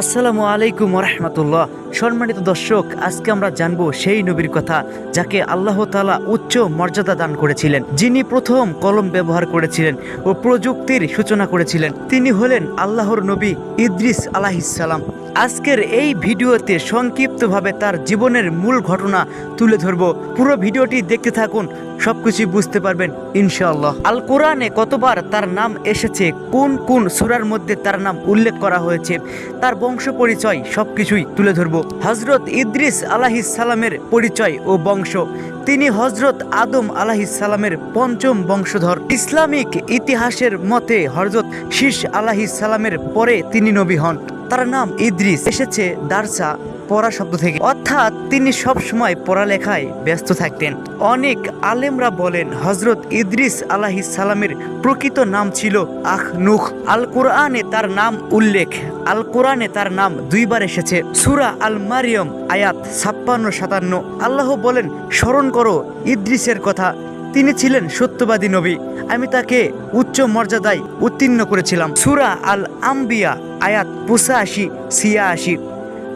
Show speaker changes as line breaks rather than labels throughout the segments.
আসসালামু আলাইকুম রহমতুল্লাহ সম্মানিত দর্শক, আজকে আমরা জানব সেই নবীর কথা যাকে আল্লাহ তালা উচ্চ মর্যাদা দান করেছিলেন। যিনি প্রথম কলম ব্যবহার করেছিলেন ও প্রযুক্তির সূচনা করেছিলেন। তিনি হলেন আল্লাহর নবী ইদ্রিস আলাহিসাল্লাম আজকের এই ভিডিওতে সংক্ষিপ্তভাবে তার জীবনের মূল ঘটনা তুলে ধরব। পুরো ভিডিওটি দেখতে থাকুন, সবকিছু বুঝতে পারবেন, ইনশাআল্লাহ। আল কোরআনে কতবার তার নাম এসেছে, কোন কোন সুরার মধ্যে তার নাম উল্লেখ করা হয়েছে, তার বংশ পরিচয় সব কিছুই তুলে ধরব। হজরত ইদ্রিস সালামের পরিচয় ও বংশ। তিনি হজরত আদম সালামের পঞ্চম বংশধর। ইসলামিক ইতিহাসের মতে হজরত শীষ সালামের পরে তিনি নবী হন। তার নাম ইদ্রিস। এসেছে দারসা পড়া শব্দ থেকে। অর্থাৎ তিনি সব সময় পড়ালেখায় ব্যস্ত থাকতেন। অনেক আলেমরা বলেন হজরত ইদ্রিস আলাহিস সালামের প্রকৃত নাম ছিল আখ নুখ আল কোরআনে তার নাম উল্লেখ। আল কোরআনে তার নাম দুইবার এসেছে। সুরা আল মারিয়ম আয়াত ছাপ্পান্ন সাতান্ন। আল্লাহ বলেন, স্মরণ করো ইদ্রিসের কথা। তিনি ছিলেন সত্যবাদী নবী। আমি তাকে উচ্চ মর্যাদায় উত্তীর্ণ করেছিলাম। সুরা আল আম্বিয়া আয়াত পুষাশি ছিয়াশি।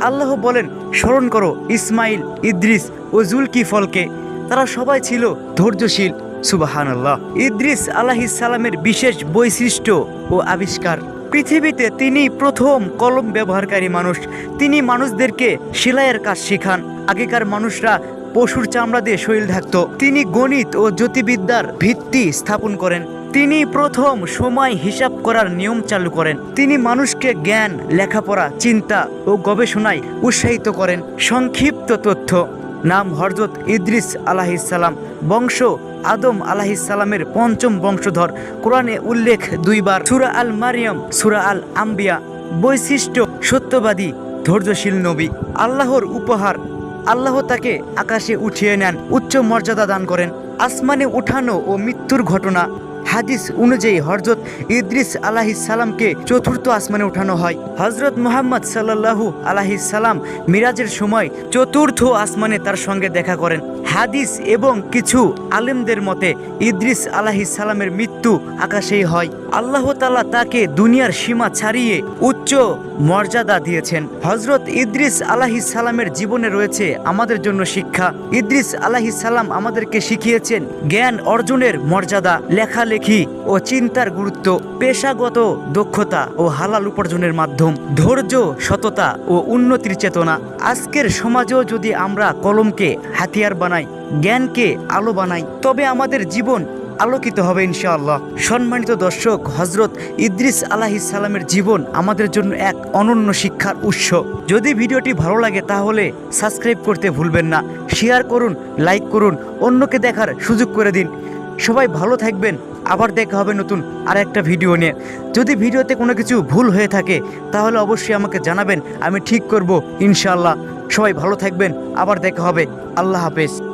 আল্লাহ বলেন, স্মরণ করো ইসমাইল ইদ্রিস ও জুলকি ফলকে তারা সবাই ছিল ধৈর্যশীল। সুবাহান আল্লাহ ইদ্রিস আলাহিস সালামের বিশেষ বৈশিষ্ট্য ও আবিষ্কার। পৃথিবীতে তিনি প্রথম কলম ব্যবহারকারী মানুষ। তিনি মানুষদেরকে সেলাইয়ের কাজ শেখান। আগেকার মানুষরা পশুর চামড়া দিয়ে শরীর ঢাকত। তিনি গণিত ও জ্যোতিবিদ্যার ভিত্তি স্থাপন করেন। তিনি প্রথম সময় হিসাব করার নিয়ম চালু করেন। তিনি মানুষকে জ্ঞান, লেখাপড়া, চিন্তা ও গবেষণায় উৎসাহিত করেন। সংক্ষিপ্ত তথ্য। নাম হরজত ইদ্রিস আলাহিসাল্লাম বংশ আদম আলাহিসাল্লামের পঞ্চম বংশধর। কোরআনে উল্লেখ দুইবার। সুরা আল মারিয়ম, সুরা আল আম্বিয়া। বৈশিষ্ট্য সত্যবাদী, ধৈর্যশীল নবী। আল্লাহর উপহার আল্লাহ তাকে আকাশে উঠিয়ে নেন উচ্চ মর্যাদা দান করেন। আসমানে উঠানো ও মৃত্যুর ঘটনা হাদিস অনুযায়ী হজরত ইদ্রিস আলাহিস সালামকে চতুর্থ আসমানে উঠানো হয়। হজরত মোহাম্মদ সাল্লাল্লাহু আলাহিস সালাম মিরাজের সময় চতুর্থ আসমানে তার সঙ্গে দেখা করেন। হাদিস এবং কিছু আলেমদের মতে ইদ্রিস আলাহিস সালামের মৃত্যু আকাশেই হয়। আল্লাহ তালা তাকে দুনিয়ার সীমা ছাড়িয়ে উচ্চ মর্যাদা দিয়েছেন। হজরত ইদ্রিস আলাহিস সালামের জীবনে রয়েছে আমাদের জন্য শিক্ষা। ইদ্রিস আলাহিস সালাম আমাদেরকে শিখিয়েছেন জ্ঞান অর্জনের মর্যাদা। লেখালেখি ও চিন্তার গুরুত্ব, পেশাগত দক্ষতা ও হালাল উপার্জনের মাধ্যম, ধৈর্য, সততা ও উন্নতির চেতনা। আজকের সমাজেও যদি আমরা কলমকে হাতিয়ার বানাই, জ্ঞানকে আলো বানাই, তবে আমাদের জীবন আলোকিত হবে ইনশাআল্লাহ। সম্মানিত দর্শক হজরত ইদ্রিস আলাহিস সালামের জীবন আমাদের জন্য এক অনন্য শিক্ষার উৎস। যদি ভিডিওটি ভালো লাগে তাহলে সাবস্ক্রাইব করতে ভুলবেন না। শেয়ার করুন, লাইক করুন, অন্যকে দেখার সুযোগ করে দিন। সবাই ভালো থাকবেন। আবার দেখা হবে নতুন আর একটা ভিডিও নিয়ে। যদি ভিডিওতে কোনো কিছু ভুল হয়ে থাকে, তাহলে অবশ্যই আমাকে জানাবেন। আমি ঠিক করব, ইনশাআল্লাহ। সবাই ভালো থাকবেন। আবার দেখা হবে। আল্লাহ হাফেজ।